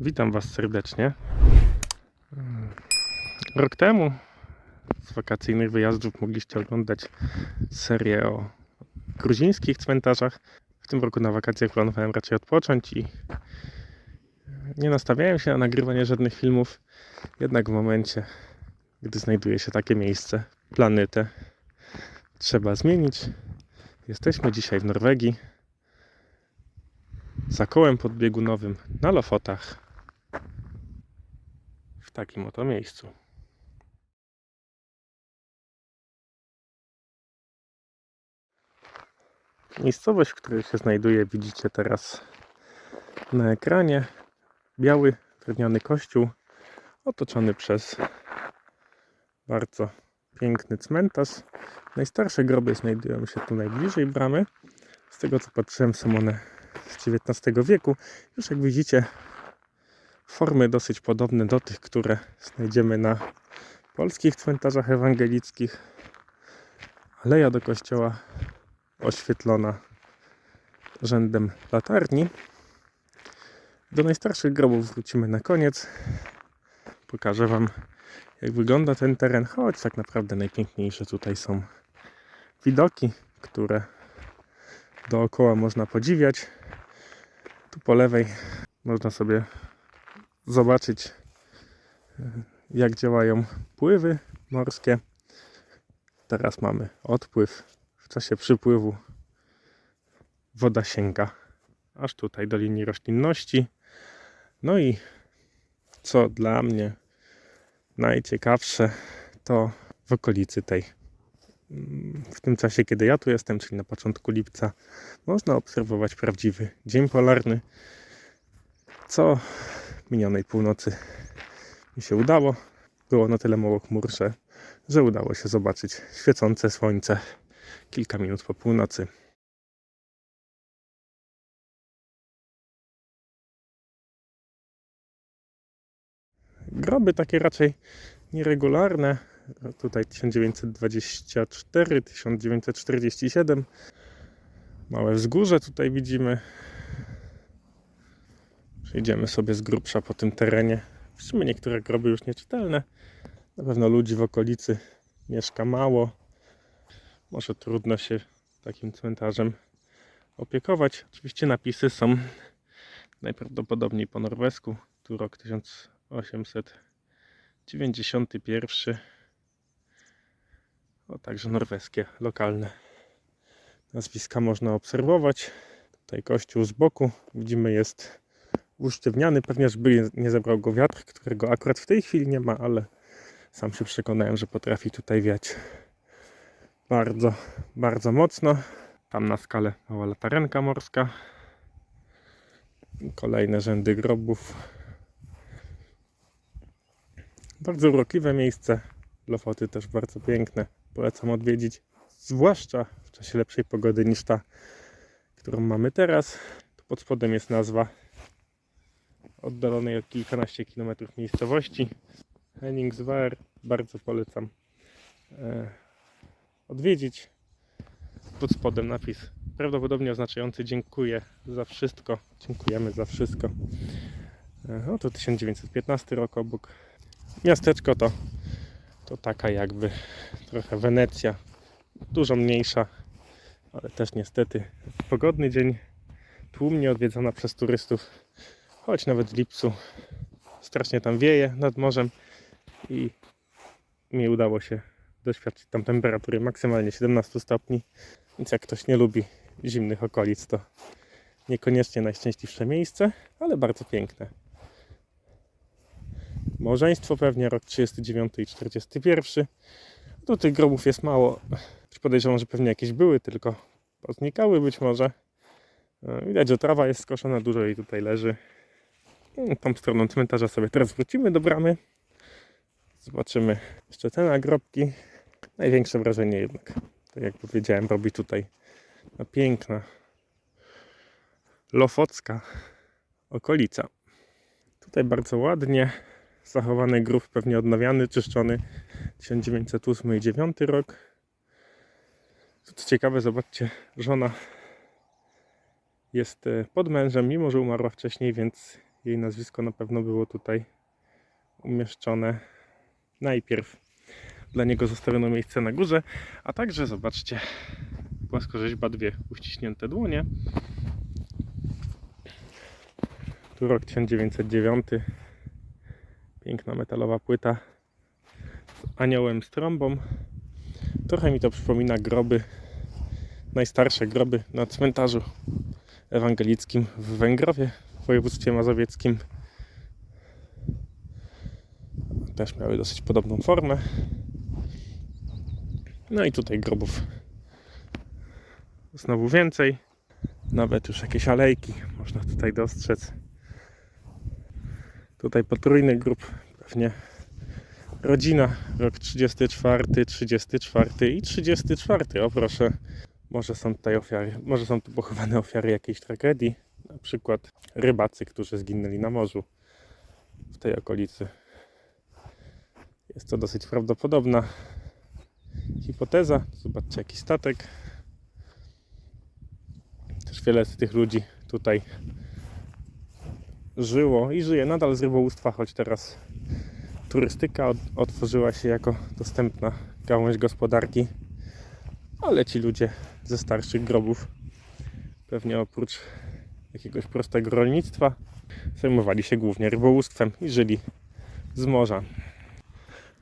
Witam Was serdecznie. Rok temu z wakacyjnych wyjazdów mogliście oglądać serię o gruzińskich cmentarzach. W tym roku na wakacjach planowałem raczej odpocząć i nie nastawiałem się na nagrywanie żadnych filmów. Jednak w momencie, gdy znajduje się takie miejsce, plany te trzeba zmienić. Jesteśmy dzisiaj w Norwegii za kołem podbiegunowym na Lofotach takim oto miejscu. Miejscowość, w której się znajduję, widzicie teraz na ekranie. Biały, drewniany kościół, otoczony przez bardzo piękny cmentarz. Najstarsze groby znajdują się tu najbliżej bramy. Z tego co patrzyłem, są one z XIX wieku. Już jak widzicie, formy dosyć podobne do tych, które znajdziemy na polskich cmentarzach ewangelickich. Aleja do kościoła oświetlona rzędem latarni. Do najstarszych grobów wrócimy na koniec. Pokażę Wam, jak wygląda ten teren, choć tak naprawdę najpiękniejsze tutaj są widoki, które dookoła można podziwiać. Tu po lewej można sobie zobaczyć, jak działają pływy morskie. Teraz mamy odpływ. W czasie przypływu woda sięga aż tutaj do linii roślinności. No i co dla mnie najciekawsze, to w okolicy tej w tym czasie, kiedy ja tu jestem, czyli na początku lipca, można obserwować prawdziwy dzień polarny, co minionej północy mi się udało. Było na tyle mało chmur, że, udało się zobaczyć świecące słońce kilka minut po północy. Groby takie raczej nieregularne, tutaj 1924, 1947. Małe wzgórze tutaj widzimy. Przejdziemy sobie z grubsza po tym terenie. W sumie niektóre groby już nieczytelne. Na pewno ludzi w okolicy mieszka mało. Może trudno się takim cmentarzem opiekować. Oczywiście napisy są najprawdopodobniej po norwesku. Tu rok 1891. O, także norweskie, lokalne nazwiska można obserwować. Tutaj kościół z boku, widzimy jest usztywniany. Pewnie, żeby nie zebrał go wiatr, którego akurat w tej chwili nie ma, ale sam się przekonałem, że potrafi tutaj wiać bardzo, bardzo mocno. Tam na skale mała latarenka morska. Kolejne rzędy grobów. Bardzo urokliwe miejsce. Lofoty też bardzo piękne. Polecam odwiedzić, zwłaszcza w czasie lepszej pogody niż ta, którą mamy teraz. Tu pod spodem jest nazwa oddalonej o kilkanaście kilometrów miejscowości. Henningswehr. Bardzo polecam e, odwiedzić. Pod spodem napis prawdopodobnie oznaczający dziękuję za wszystko. Dziękujemy za wszystko. E, o, to 1915 rok obok. Miasteczko to to taka jakby trochę Wenecja, dużo mniejsza, ale też niestety pogodny dzień, tłumnie odwiedzona przez turystów, choć nawet w lipcu strasznie tam wieje nad morzem i mi udało się doświadczyć tam temperatury maksymalnie 17 stopni, więc jak ktoś nie lubi zimnych okolic, to niekoniecznie najszczęśliwsze miejsce, ale bardzo piękne. Małżeństwo pewnie rok 39 i 41. Tu tych grobów jest mało. Podejrzewam, że pewnie jakieś były, tylko poznikały być może. E, Widać, że trawa jest skoszona, dużo jej tutaj leży. Mm, Tą stroną cmentarza sobie teraz wrócimy do bramy. Zobaczymy jeszcze te nagrobki. Największe wrażenie jednak, tak jak powiedziałem, robi tutaj ta piękna Lofocka okolica. Tutaj bardzo ładnie zachowany grób, pewnie odnawiany, czyszczony 1908 i 9 rok. Co ciekawe, zobaczcie, żona jest e, pod mężem, mimo że umarła wcześniej, więc jej nazwisko na pewno było tutaj umieszczone. Najpierw dla niego zostawiono miejsce na górze, a także zobaczcie, płaskorzeźba, dwie uściśnięte dłonie. Tu rok 1909. Piękna metalowa płyta z aniołem z trąbą. Trochę mi to przypomina groby, najstarsze groby na cmentarzu ewangelickim w Węgrowie, w województwie mazowieckim. Też miały dosyć podobną formę. No i tutaj grobów znowu więcej. Nawet już jakieś alejki można tutaj dostrzec. Tutaj potrójny grób, pewnie rodzina, rok 34, 34 i 34. O proszę, może są tutaj ofiary, może są tu pochowane ofiary jakiejś tragedii. Na przykład rybacy, którzy zginęli na morzu w tej okolicy. Jest to dosyć prawdopodobna hipoteza. Zobaczcie, jaki statek. Też wiele z tych ludzi tutaj żyło i żyje nadal z rybołówstwa, choć teraz turystyka otworzyła się jako dostępna gałąź gospodarki. Ale ci ludzie ze starszych grobów, pewnie oprócz jakiegoś prostego rolnictwa, zajmowali się głównie rybołówstwem i żyli z morza.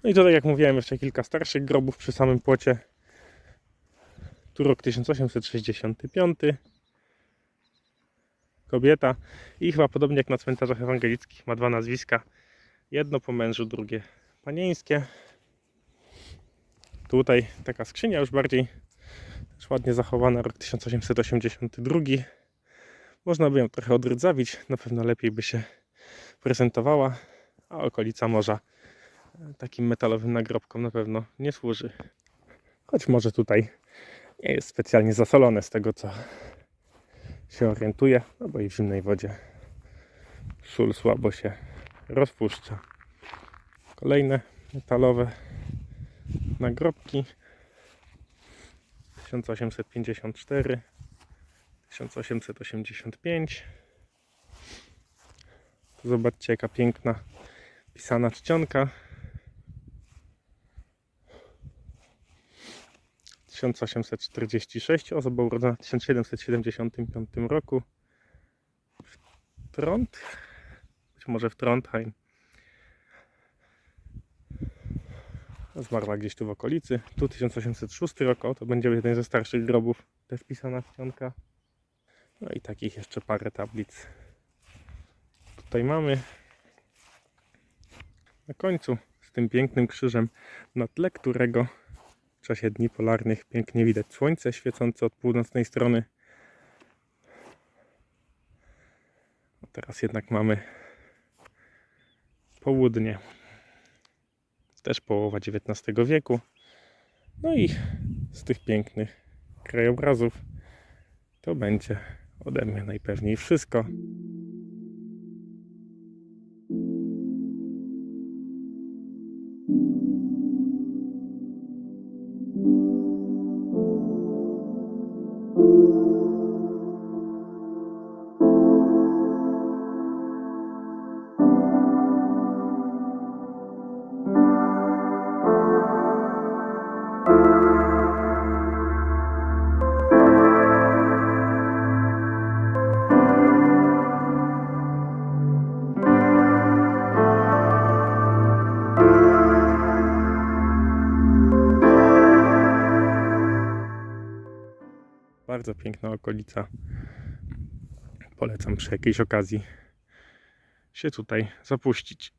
No i tutaj, jak mówiłem, jeszcze kilka starszych grobów przy samym płocie. Tu rok 1865. Kobieta i chyba podobnie jak na cmentarzach ewangelickich ma dwa nazwiska. Jedno po mężu, drugie panieńskie. Tutaj taka skrzynia już bardziej też ładnie zachowana, rok 1882. Można by ją trochę odrdzawić, na pewno lepiej by się prezentowała, a okolica morza takim metalowym nagrobkom na pewno nie służy. Choć może tutaj nie jest specjalnie zasolone z tego co się orientuję, no bo i w zimnej wodzie sól słabo się rozpuszcza. Kolejne metalowe nagrobki 1854 1885 Tu Zobaczcie jaka piękna pisana czcionka. 1846 osoba urodzona w 1775 roku. W Trond być może w Trondheim zmarła gdzieś tu w okolicy. Tu 1806 rok to będzie jeden ze starszych grobów. Też wpisana czcionka no i takich jeszcze parę tablic tutaj mamy na końcu z tym pięknym krzyżem, na tle którego w czasie dni polarnych pięknie widać słońce świecące od północnej strony. A teraz jednak mamy południe, też połowa XIX wieku. No i z tych pięknych krajobrazów to będzie ode mnie najpewniej wszystko. Bardzo piękna okolica. Polecam przy jakiejś okazji się tutaj zapuścić.